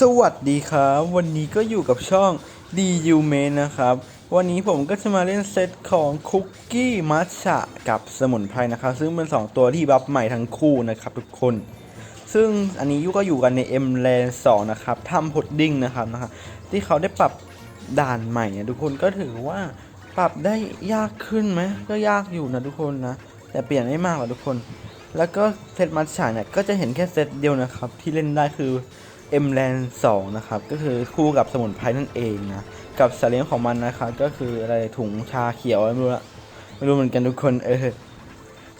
สวัสดีครับ วันนี้ก็อยู่กับช่อง DU m a n นะครับ วันนี้ผมก็จะมาเล่นเซตของคุกกี้มัทฉะกับสมุนไพรนะครับ ซึ่งเป็น 2 ตัวที่บัฟใหม่ทั้งคู่นะครับทุกคน ซึ่งอันนี้ยุก็อยู่กันใน M Land 2นะครับทำพุดดิ้งนะครับนะครับ ที่เขาได้ปรับด่านใหม่เนี่ยทุกคนก็ถือว่าปรับได้ยากขึ้นไหมก็ยากอยู่นะทุกคนนะ แต่เปลี่ยนไม่มากหรอกทุกคน แล้วก็เซตมัทฉะเนี่ยก็จะเห็นแค่เซตเดียวนะครับที่เล่นได้คือ M Land 2นะครับ ก็คือคู่กับสมุนไพรนั่นเองนะ กับสัตว์เลี้ยงของมันนะครับ ก็คืออะไรถุงชาเขียวไม่รู้ละไม่รู้เหมือนกันทุกคนเออ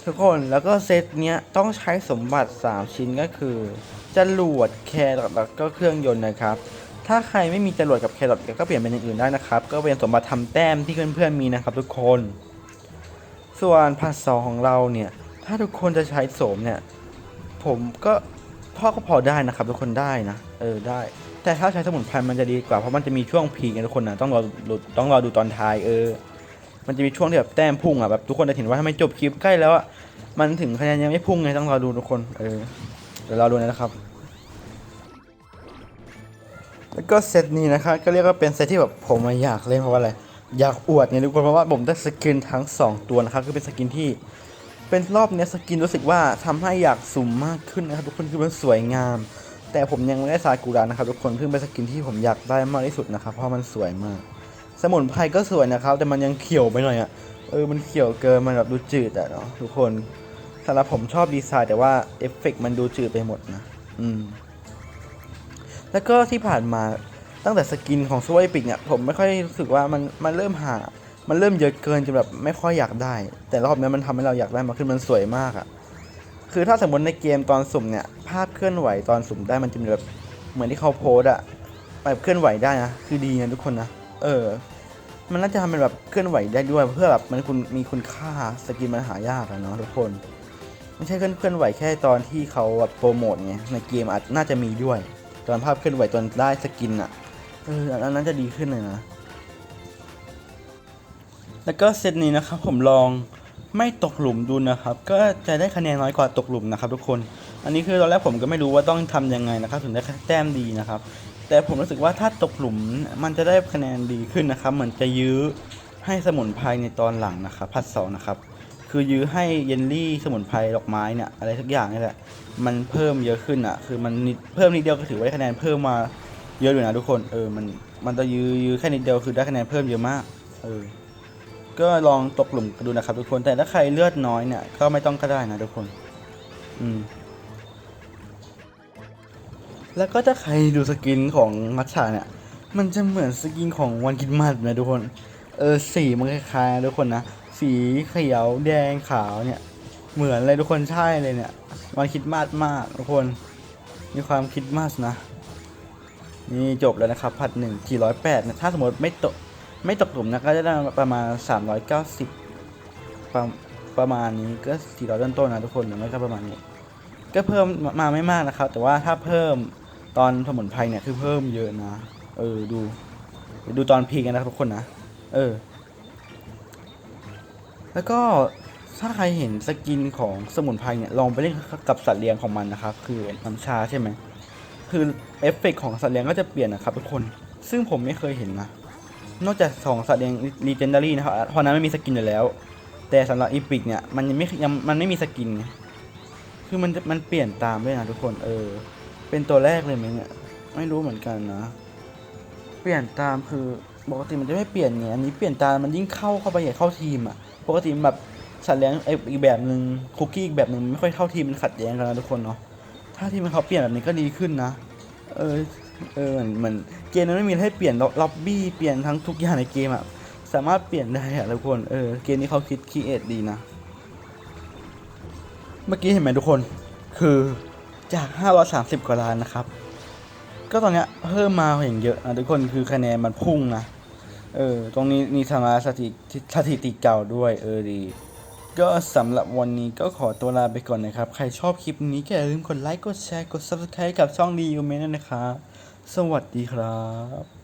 ทุกคนแล้วก็เซตเนี้ยต้องใช้สมบัติ 3 ชิ้นก็คือจรวดแครอทแล้วก็เครื่องยนต์นะครับ ถ้าใครไม่มีจรวดกับแครอทก็เปลี่ยนเป็นอย่างอื่นได้นะครับ ก็เป็นสมบัติทำแต้มที่เพื่อนๆมีนะครับ ทุกคน ส่วนผัดสองของเราเนี่ยถ้าทุกคนจะใช้โสมเนี่ยผมก็ พ่อก็พอได้นะครับทุกคนได้นะ เออได้ แต่ถ้าใช้สมุนไพรมันจะดีกว่าเพราะมันจะมีช่วงพีกันทุกคนนะต้องรอต้องรอดูตอนท้ายเออ มันจะมีช่วงที่แบบแต้มพุ่งอะแบบทุกคนจะเห็นว่าถ้าไมจบคลิปใกล้แล้วอะมันถึงคะแนนยังไม่พุ่งไงต้องรอดูทุกคนเออเดี๋ยวรอดูนะครับ แล้วก็เซตนี้นะครับก็เรียกว่าเป็นเซตที่แบบผมอะอยากเล่นเพราะว่าอะไรอยากอวดไงทุกคนเพราะว่าผมได้สกินทั้งสองตัวนะครับคือเป็นสกินที่ เป็นรอบเนี้ยสกินรู้สึกว่าทำให้อยากสุ่มมากขึ้นนะครับทุกคนคือมันสวยงาม แต่ผมยังไม่ได้ซากุระนะครับทุกคนซึ่งเป็นสกินที่ผมอยากได้มากที่สุดนะครับเพราะมันสวยมาก สมุนไพรก็สวยนะครับ แต่มันยังเขียวไปหน่อยอะเออมันเขียวเกินมันแบบดูจืดอะเนาะทุกคนสำหรับผมชอบดีไซน์แต่ว่าเอฟเฟกต์มันดูจืดไปหมดนะอืมแล้วก็ที่ผ่านมาตั้งแต่สกินของซูเปอร์ปิกเนี่ยผมไม่ค่อยรู้สึกว่ามันมันเริ่มหา มันเริ่มเยอะเกินจนแบบไม่ค่อยอยากได้ แต่รอบนี้มันทำให้เราอยากได้มากขึ้นมันสวยมากอะ่ะคือถ้าสมมติในเกมตอนสุ่มเนี่ย ภาพเคลื่อนไหวตอนสุ่มได้มันจะมีแบบเหมือนที่เขาโพสอะแบบเคลื่อนไหวได้นะคือดีนะทุกคนนะเออ มันน่าจะทำเป็นแบบเคลื่อนไหวได้ด้วย เพื่อแบบมันคุณมีคุณค่าสกินมันหายากอะเนาะทุกคนไม่ใช่เคลื่อนเคลื่อนไหวแค่ตอนที่เขาแบบโปรโมทไงในเกมอาจน่าจะมีด้วย ตอนภาพเคลื่อนไหวตอนได้สกินอะเอออันนั้นจะดีขึ้นเลยนะ แล้วก็เซตนี้นะครับผมลองไม่ตกหลุมดูนะครับ ก็จะได้คะแนนน้อยกว่าตกหลุมนะครับ ทุกคน อันนี้คือตอนแรกผมก็ไม่รู้ว่าต้องทำยังไงนะครับ ถึงได้แต้มดีนะครับ แต่ผมรู้สึกว่าถ้าตกหลุมมันจะได้คะแนนดีขึ้นนะครับ เหมือนจะยื้อให้สมุนไพรในตอนหลังนะครับพัดสองนะครับคือยื้อให้เยลลี่สมุนไพรดอกไม้เนี่ยอะไรสักอย่างนี่แหละมันเพิ่มเยอะขึ้นอะ คือมันเพิ่มนิดเดียวก็ถือว่าได้คะแนนเพิ่มมาเยอะอยู่นะทุกคนเออมันมันจะยื้อยื้อแค่นิดเดียวคือได้คะแนนเพิ่มเยอะมากเออ ก็ลองตกหลุมดูนะครับทุกคนแต่ถ้าใครเลือดน้อยเนี่ยก็ไม่ต้องก็ได้นะทุกคน อืม แล้วก็ถ้าใครดูสกินของมัทฉาเนี่ย มันจะเหมือนสกินของวันกินมัดนะทุกคน เออสีมันคล้ายๆทุกคนนะสีเขียวแดงขาวเนี่ย เหมือนเลยทุกคนใช่เลยเนี่ยวันคิดมาสมากทุกคน มีความคิดมาสนะ นี่จบแล้วนะครับ พัดหนึ่งกี่ร้อยแปดนะถ้าสมมติไม่ตก ไม่ตกหลุมนะก็จะได้ประมาณสามร้อยเก้าสิบประประมาณนี้ก็สี่ร้อยต้นนะทุกคนหรือไม่ก็ประมาณนี้ ก็เพิ่มมาไม่มากนะครับ แต่ว่าถ้าเพิ่มตอนสมุนไพรเนี่ยคือเพิ่มเยอะนะ เออดู ดูตอนพีกันนะครับทุกคนนะ เออ แล้วก็ถ้าใครเห็นสกินของสมุนไพรเนี่ยลองไปเล่นกับสัตว์เลี้ยงของมันนะครับ คือน้ำชาใช่ไหมคือเอฟเฟกต์ของสัตว์เลี้ยงก็จะเปลี่ยนนะครับทุกคน ซึ่งผมไม่เคยเห็นนะ นอกจากของสัตว์เลงลีเจนดารี่นะครับเพราะนั้นไม่มีสกินอยู่แล้ว แต่สำหรับอีพิกเนี่ยมันยังไม่ยังมันไม่มีสกิน คือมันมันเปลี่ยนตามด้วยนะทุกคนเออ เป็นตัวแรกเลยไหมเนี่ยไม่รู้เหมือนกันนะ เปลี่ยนตามคือปกติมันจะไม่เปลี่ยนไงอันนี้เปลี่ยนตามมันยิ่งเข้าเข้าไปใหญ่เข้าทีมอะปกติแบบสัตว์เลี้ยงไอ้อีกแบบหนึ่งคุกกี้อีกแบบหนึ่งไม่ค่อยเข้าทีมมันขัดแย้งกันนะทุกคนเนาะถ้าที่มันเขาเปลี่ยนแบบนี้ก็ดีขึ้นนะเออ เออเหมือนเหมือนเกมมันไม่มีให้เปลี่ยนล็อบบี้เปลี่ยนทั้งทุกอย่างในเกมอะสามารถเปลี่ยนได้อะทุกคนเออเกมนี้เขาคิดคีเอทดีนะ เมื่อกี้เห็นไหมทุกคนคือจาก 530 กว่าล้านนะครับ ก็ตอนเนี้ยเพิ่มมาอย่างเยอะนะทุกคนคือคะแนนมันพุ่งนะ เออ ตรงนี้มีสมาสถิติสถิติเก่าด้วย เออดี ก็สำหรับวันนี้ก็ขอตัวลาไปก่อนนะครับ ใครชอบคลิปนี้ก็อย่าลืมกดไลค์ กดแชร์ กด subscribe กับช่องดียูเมนนะครับ สวัสดีครับ